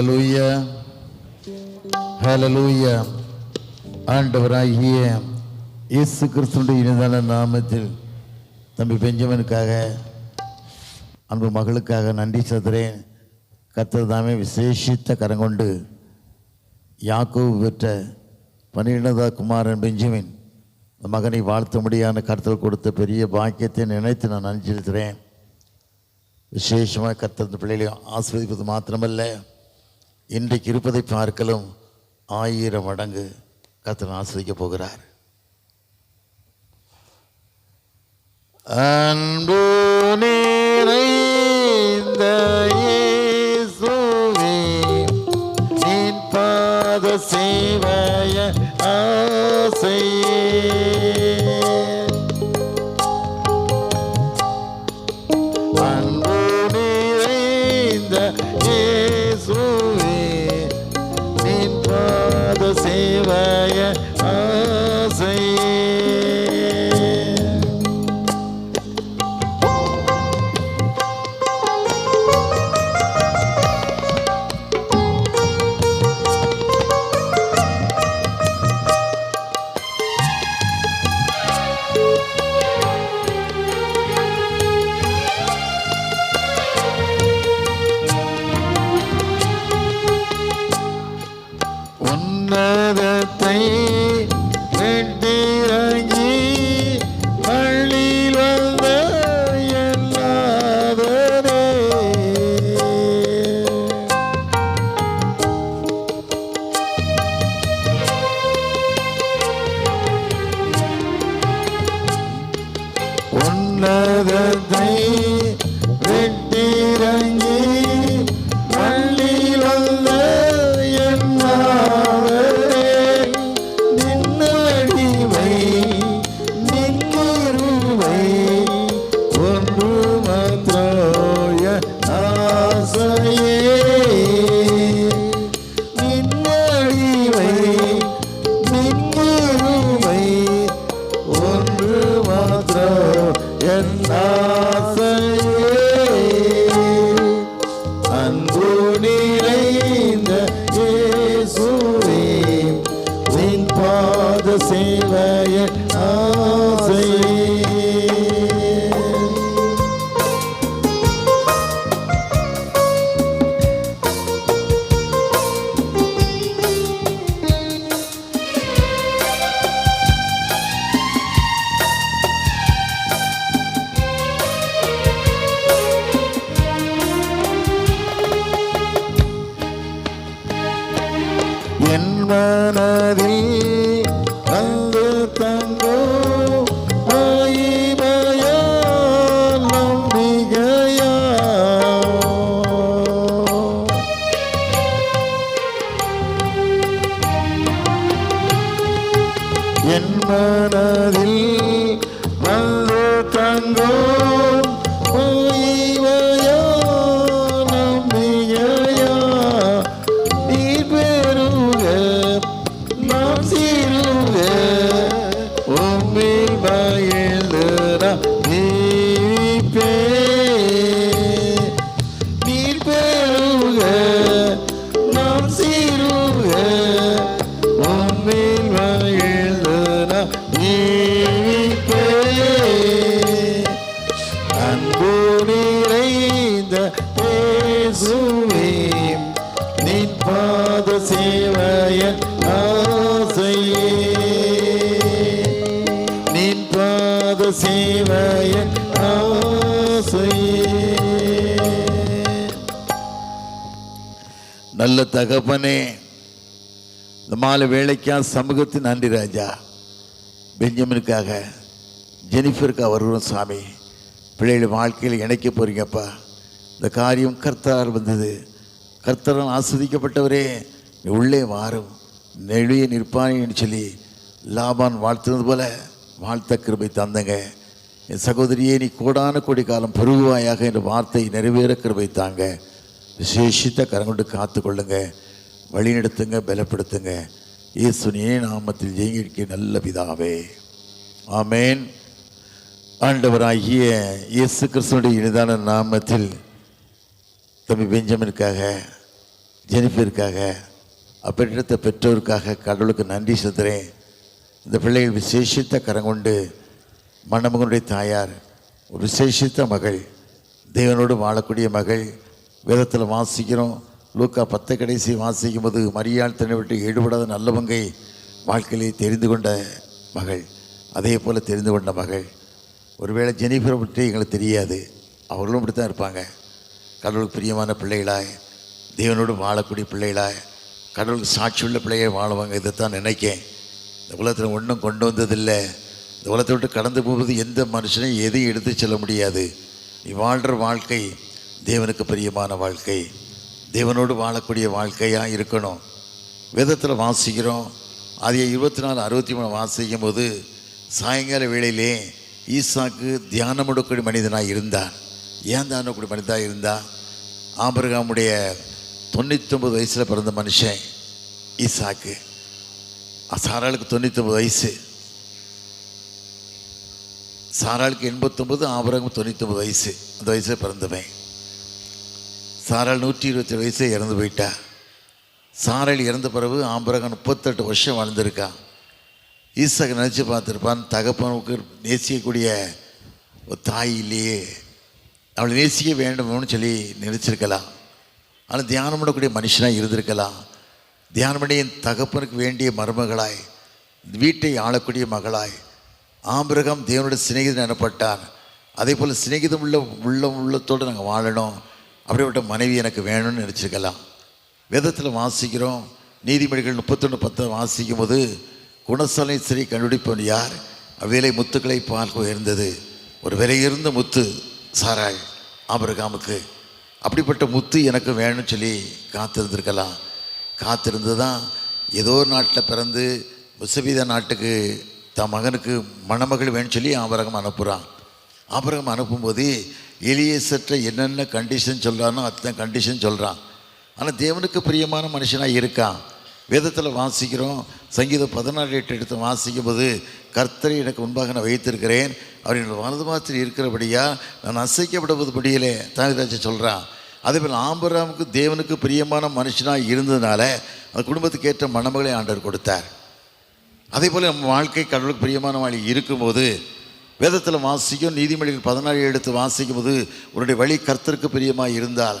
ஹalleluya ஹalleluya ஆண்டவராகிய இயேசு கிறிஸ்துடைய இனிதான நாமத்தில் தம்பி பெஞ்சமனுக்காக அன்பு மகளுக்காக நன்றி செலுத்துகிறேன். கத்தர் தாமே விசேஷித்த கரங்கொண்டு யாக்கோவு பெற்ற பன்னிரெண்டாவது குமாரன் பெஞ்சமின் மகனை மகனை வாழ்த்தும்படியான கருத்தில் கொடுத்த பெரிய பாக்கியத்தை நினைத்து நான் நன்றி செலுத்துகிறேன். விசேஷமாக கர்த்தர் பிள்ளைகளையும் ஆஸ்வதிப்பது மாத்திரமல்ல. இன்றைக்கு இருப்பதை பார்க்கலும் ஆயிரம் மடங்கு கத்தனை ஆஸ்வதிக்கப் போகிறார். அன்பு Nada. Nanda. என் மனதில் வந்து தங்கோ நல்ல தகப்பனே இந்த மாலை வேலைக்கா சமூகத்தின் நன்றி ராஜா. பெஞ்சமினுக்காக ஜெனிஃபருக்காக வருகிறோம் சாமி. பிள்ளைகள் வாழ்க்கையில் இணைக்க போறீங்கப்பா. இந்த காரியம் கர்த்தரால் வந்தது. கர்த்தரால் ஆஸ்வதிக்கப்பட்டவரே உள்ளே வாரும். நெழிய நிற்பானேன்னு சொல்லி லாபான் வாழ்த்துனது போல வாழ்த்த கிருபை தந்தங்க. என் சகோதரியே நீ கோடான கோடி காலம் பெருகுவாயாக என்ற வார்த்தை நிறைவேற கிருபை தாங்க. விசேஷித்த கரங்கொண்டு காத்து கொள்ளுங்க. வழிநடத்துங்க பலப்படுத்துங்க. இயேசுனியே நாமத்தில் ஜெயிக்க நல்ல பிதாவே. ஆமேன். ஆண்டவராகிய இயேசு கிறிஸ்துடைய இனிதான நாமத்தில் தம்பி பெஞ்சமினுக்காக ஜெனிஃபருக்காக அப்பெற்ற பெற்றோருக்காக கடவுளுக்கு நன்றி செலுத்துகிறேன் இந்த பிள்ளைகள் விசேஷித்த கரங்கொண்டு மணமகனுடைய தாயார் ஒரு விசேஷித்த மகள் தேவனோடு வாழக்கூடிய மகள் வேதத்தில் வாசிக்கிறோம். லூக்கா பத்து கடைசி வாசிக்கும் போது மரியாள் தன்னை விட்டு ஈடுபடாத நல்லவங்கை வாழ்க்கையிலே தெரிந்து கொண்ட மகள் அதே போல் தெரிந்து கொண்ட மகள். ஒருவேளை ஜெனிஃபரை பற்றி எங்களுக்கு தெரியாது. அவர்களும் இப்படி தான் இருப்பாங்க. கடவுளுக்கு பிரியமான பிள்ளைகளாய் தேவனோடு வாழக்கூடிய பிள்ளைகளாய் கடவுளுக்கு சாட்சியுள்ள பிள்ளையை வாழுவாங்க. இதைத்தான் நினைக்கேன். இந்த உலகத்தில் ஒன்றும் கொண்டு வந்ததில்லை. இந்த உலகத்தை விட்டு கடந்து போவது எந்த மனுஷனையும் எதையும் எடுத்து செல்ல முடியாது. நீ வாழ்கிற வாழ்க்கை தேவனுக்கு பிரியமான வாழ்க்கை. தேவனோடு வாழக்கூடிய வாழ்க்கையாக இருக்கணும். வேதத்தில் வாசிக்கிறோம். அதே இருபத்தி நாலு அறுபத்தி மூணு வாசிக்கும் போது சாயங்கால வேளையிலே ஈசாக்கு தியானமுடக்கூடிய மனிதனாக இருந்தான் ஏன் தியானக்கூடிய மனிதனாக இருந்தான் ஆபிரகாமுடைய தொண்ணூத்தொம்பது வயசில் பிறந்த மனுஷன் ஈசாக்கு. சாராளுக்கு தொண்ணூத்தொம்பது வயசு. சாராளுக்கு எண்பத்தொம்பது ஆபரகம் தொண்ணூத்தொம்பது வயசு. அந்த வயசில் பிறந்தவன். சாராள் நூற்றி இருபத்தி வயசு இறந்து போயிட்டா. சாராள் இறந்த பிறகு ஆம்பரகம் முப்பத்தெட்டு வருஷம் வாழ்ந்திருக்கான் ஈசாக்கு நினச்சி பார்த்துருப்பான் தகப்பனுக்கு நேசிக்கக்கூடிய ஒரு தாய் இல்லையே. அவளை நேசிக்க வேண்டும்னு சொல்லி நினச்சிருக்கலாம். ஆனால் தியானம் பண்ணக்கூடிய மனுஷனாக இருந்திருக்கலாம். தியானம் பண்ணி என் தகப்பனுக்கு வேண்டிய மருமகளாய் வீட்டை ஆளக்கூடிய மகளாய் ஆபிரகாம் தேவனுடைய சிநேகிதன் எனப்பட்டான். அதே போல் சிநேகிதம் உள்ள உள்ள உள்ளத்தோடு நாங்கள் வாழணும். அப்படிப்பட்ட மனைவி எனக்கு வேணும்னு நினச்சிருக்கலாம். வேதத்தில் வாசிக்கிறோம். நீதிமொழிகள் முப்பத்தொன்று பத்து வாசிக்கும் போது குணசாலை சிறை கண்டுபிடிப்பவன் யார்? அவ்வேலை முத்துக்களை பார்க்க உயர்ந்தது. ஒரு விலையிருந்த முத்து சாராய் ஆபிரகாமுக்கு. அப்படிப்பட்ட முத்து எனக்கு வேணும்னு சொல்லி காத்திருந்திருக்கலாம். காத்திருந்து தான் ஏதோ ஒரு நாட்டில் பிறந்து முசபீத நாட்டுக்கு தன் மகனுக்கு மணமகள் வேணும்னு சொல்லி ஆபரகம் அனுப்புகிறான் ஆபரகம் அனுப்பும்போது எலியேசற்ற என்னென்ன கண்டிஷன் சொல்கிறானோ அத்தனை கண்டிஷன் சொல்கிறான் ஆனால் தேவனுக்கு பிரியமான மனுஷனாக இருக்கான். வேதத்தில் வாசிக்கிறோம் சங்கீதம் பதினாறு எட்டு எடுத்து வாசிக்கும் போது கர்த்தரை எனக்கு முன்பாக நான் வைத்திருக்கிறேன். அவர் என்னோட வலது மாத்திரி இருக்கிறபடியா நான் அசைக்கப்படுவதுபடியிலே தானிதாச்சு சொல்கிறான் அதே போல் ஆம்பராமுக்கு தேவனுக்கு பிரியமான மனுஷனாக இருந்ததுனால அந்த குடும்பத்துக்கு ஏற்ற மணமகளை ஆண்டவர் கொடுத்தார். அதே போல் நம்ம வாழ்க்கை கடவுளுக்கு பிரியமான வாழ்க்கை இருக்கும்போது வேதத்தில் வாசிக்கும் நீதிமொழிகள் பதினாறு எடுத்து வாசிக்கும் போது உன்னுடைய வழி கர்த்தருக்கு பிரியமாக இருந்தால்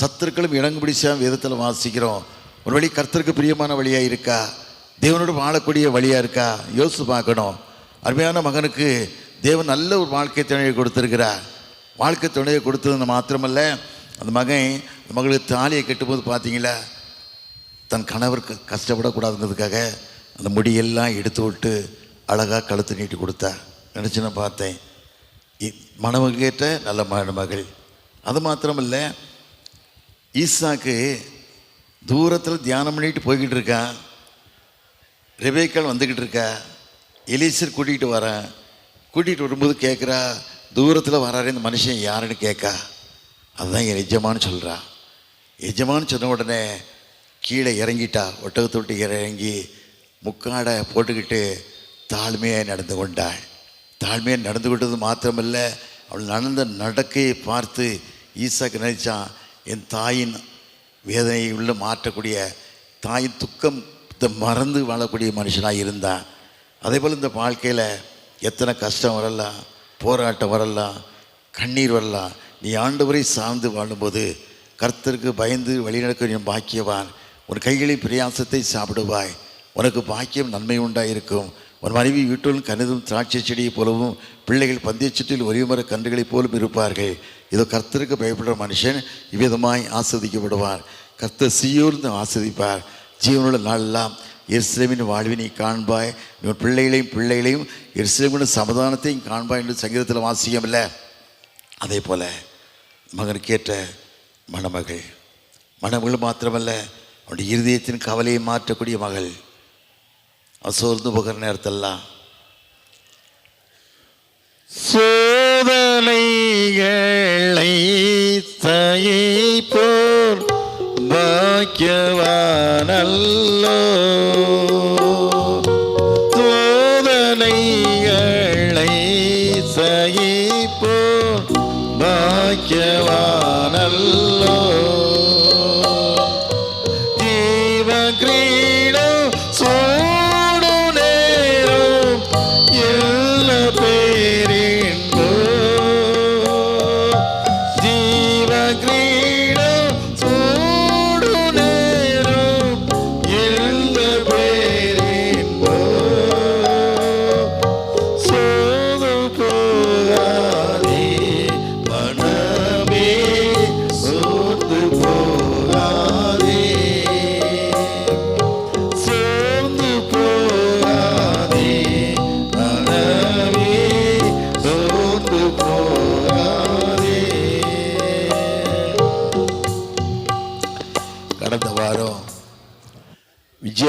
சத்துருக்களும் இணங்குபடி வேதத்தில் வாசிக்கிறோம். ஒரு வழி கர்த்தருக்கு பிரியமான வழியாக இருக்கா? தேவனோடு வாழக்கூடிய வழியாக இருக்கா? யோசித்து பார்க்கணும். அருமையான மகனுக்கு தேவன் நல்ல ஒரு வாழ்க்கை துணையை கொடுத்துருக்கிறார். வாழ்க்கை துணையை கொடுத்தது மாத்திரமல்ல அந்த மகன் அந்த மகளுக்கு தாலியை கட்டும்போது பார்த்தீங்களா தன் கணவருக்கு கஷ்டப்படக்கூடாதுங்கிறதுக்காக அந்த முடியெல்லாம் எடுத்து விட்டு அழகாக கழுத்து நீட்டி கொடுத்தா நினச்சி நான் பார்த்தேன். இ- மணமகேற்ற நல்ல மணமகள் அது மாத்திரமல்ல ஈசாக்கு தூரத்தில் தியானம் பண்ணிட்டு போய்கிட்டு இருக்கான் ரெபேக்கால் வந்துக்கிட்டு இருக்கா. எலிசர் கூட்டிகிட்டு வரேன் கூட்டிகிட்டு வரும்போது கேட்குறா தூரத்தில் வராரு இந்த மனுஷன் யாருன்னு கேட்கா அதுதான் என் எஜமான்னு சொல்கிறா எஜமான்னு சொன்ன உடனே கீழே இறங்கிட்டா ஒட்டகத்தை விட்டு இறங்கி முக்காடை போட்டுக்கிட்டு தாழ்மையாக நடந்து கொண்டாள். தாழ்மையாக நடந்து கொண்டது மாத்திரமல்ல அவள் நடந்த நடக்கையை பார்த்து ஈசாக்கு நினைச்சான் என் தாயின் வேதனையை உள்ள மாற்றக்கூடிய தாயின் துக்கம் மறந்து வாழக்கூடிய மனுஷனாக இருந்தான். அதே போல் இந்த வாழ்க்கையில் எத்தனை கஷ்டம் வரலாம் போராட்டம் வரலாம் கண்ணீர் வரலாம். நீ ஆண்டவரை சார்ந்து வாழும்போது கர்த்தருக்கு பயந்து வழிநடக்க நீ பாக்கியவான். உன் கைகளின் பிரயாசத்தை சாப்பிடுவாய். உனக்கு பாக்கியம் நன்மை உண்டாயிருக்கும். உன் மனைவி வீட்டிலும் கணிதம் திராட்சை செடியைப் போலவும் பிள்ளைகள் பந்தயச்சீட்டில் ஒரே கன்றுகளைப் போலும் இருப்பார்கள். இதோ கர்த்தருக்கு பயப்படுற மனுஷன் இவ்விதமாய் ஆஸ்வதிக்கப்படுவார் கர்த்தர் சீயோர்ந்து ஆஸ்வதிப்பார் ஜீவனுள்ள நாளெல்லாம் எருசலேமின் வாழ்வினை காண்பாய். இவன் பிள்ளைகளையும் பிள்ளைகளையும் எருசலேமின் சமாதானத்தையும் காண்பாய் என்று சங்கீதத்தில் வாசிக்கமில்ல அதே போல மகனுக்கேற்ற மணமகள். மணமகள் மாத்திரமல்ல அவனுடைய இருதயத்தின் கவலையை மாற்றக்கூடிய மகள். சோர்ந்து போகிற நேரத்தெல்லாம். சோதனைகளை தயை போல் பாக்கியவானல்லோ. சோதனைகளை தயை பாக்கியவான்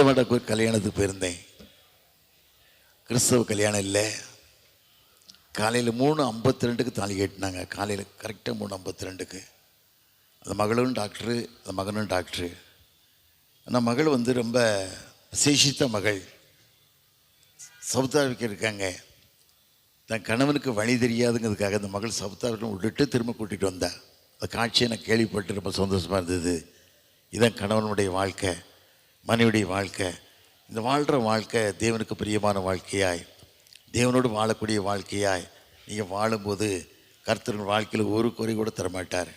விஜயவாடா கல்யாணத்துக்கு போயிருந்தேன். கிறிஸ்தவ கல்யாணம் இல்லை. காலையில் மூணு ஐம்பத்தி ரெண்டுக்கு தாலி கட்டினாங்க. காலையில் கரெக்டாக மூணு ஐம்பத்தி ரெண்டுக்கு அந்த மகளும் டாக்டரு அந்த மகனும் டாக்டரு. அந்த மகள் வந்து ரொம்ப விசேஷித்த மகள். சவுத் ஆஃப்ரிக்கா இருக்காங்க. தன் கணவனுக்கு வழி தெரியாதுங்கிறதுக்காக அந்த மகள் சவுத் ஆஃப்ரிக்கா விட்டுட்டு திரும்ப கூட்டிகிட்டு வந்தேன் அந்த காட்சியை நான் கேள்விப்பட்டு ரொம்ப சந்தோஷமாக இருந்தது. இதான் கணவனுடைய வாழ்க்கை. மனைவியுடைய வாழ்க்கை. இந்த வாழ்கிற வாழ்க்கை தேவனுக்கு பிரியமான வாழ்க்கையாய். தேவனோடு வாழக்கூடிய வாழ்க்கையாய். நீங்கள் வாழும்போது கர்த்தரின் வாழ்க்கையில் ஒரு குறை கூட தரமாட்டார்.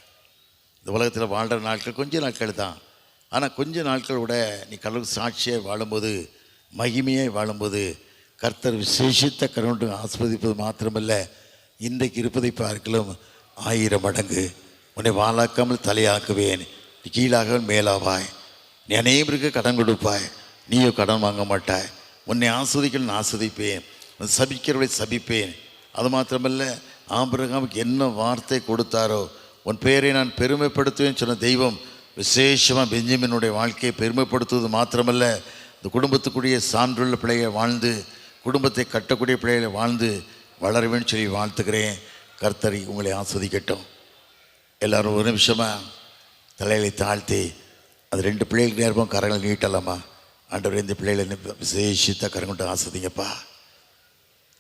இந்த உலகத்தில் வாழ்கிற நாட்கள் கொஞ்ச நாட்கள் தான். ஆனால் கொஞ்ச நாட்கள் கூட நீ கடவுளுக்கு சாட்சியாக வாழும்போது மகிமையாக வாழும்போது கர்த்தர் விசேஷித்த கருணை ஆஸ்வதிப்பது மாத்திரமல்ல இன்றைக்கு இருப்பதை பார்க்கலும் ஆயிரம் மடங்கு. உன்னை வாழாக்காமல் தலையாக்குவேன். கீழாக மேலாவாய். நீ அனைவருக்கு கடன் கொடுப்பாய். நீயோ கடன் வாங்க மாட்டாய். உன்னை ஆஸ்வதிக்கணும் நான் ஆஸ்வதிப்பேன். சபிக்கிறவளை சபிப்பேன். அது மாத்திரமல்ல ஆபிரகாமுக்கு என்ன வார்த்தை கொடுத்தாரோ உன் பெயரை நான் பெருமைப்படுத்துவேன்னு சொன்ன தெய்வம் விசேஷமாக பெஞ்சமினுடைய வாழ்க்கையை பெருமைப்படுத்துவது மாத்திரமல்ல இந்த குடும்பத்துக்குரிய சான்றுள்ள பிள்ளையை வாழ்ந்து குடும்பத்தை கட்டக்கூடிய பிள்ளைகளை வாழ்ந்து வளரவேன்னு சொல்லி வாழ்த்துக்கிறேன் கர்த்தரை உங்களை ஆஸ்வதிக்கட்டும். எல்லாரும் ஒரு நிமிஷமாக தலைகளை தாழ்த்தி அது ரெண்டு பிள்ளைகளுக்கு நேரமும் கரங்களை நீட்டலாமா? ஆண்டவர் இந்த பிள்ளைகளை விசேஷித்த கரங்கொண்டு ஆஸ்வதிங்கப்பா.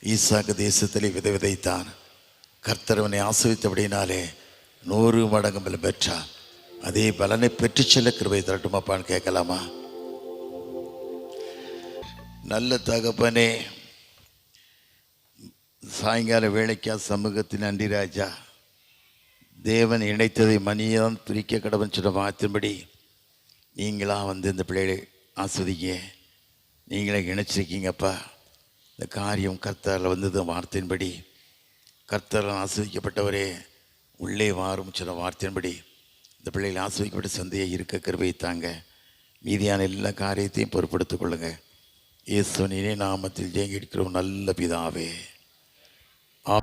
ஈசாக்கு தேசத்திலே விதை விதைத்தான். கர்த்தரவனை ஆசிரித்தபடினாலே நூறு மடங்கு பலம் பெற்றான். அதே பலனை பெற்று செல்ல கிருபை தரட்டுமாப்பான்னு கேட்கலாமா? நல்ல தகப்பனே சாயங்கால வேலைக்கா சமூகத்தின் நன்றி ராஜா. தேவன் இணைத்ததை மணியம் பிரிக்க கடவன் சொல்ல வார்த்தையின்படி நீங்களாக வந்து இந்த பிள்ளைகளை ஆஸ்வதிங்க. நீங்களே இணைச்சிருக்கீங்கப்பா. இந்த காரியம் கர்த்தரில் வந்தது வார்த்தையின்படி. கர்த்தரால் ஆஸ்வதிக்கப்பட்டவரே உள்ளே வாரும் சொன்ன வார்த்தையின்படி. இந்த பிள்ளைகள் ஆஸ்வதிக்கப்பட்ட சந்தையை இருக்க கருவை தாங்க. மீதியான எல்லா காரியத்தையும் பொறுப்படுத்திக் கொள்ளுங்க. இயேசுனினே நாமத்தில் ஜெயங்கிடுக்கிறோம் நல்ல பிதாவே. ஆ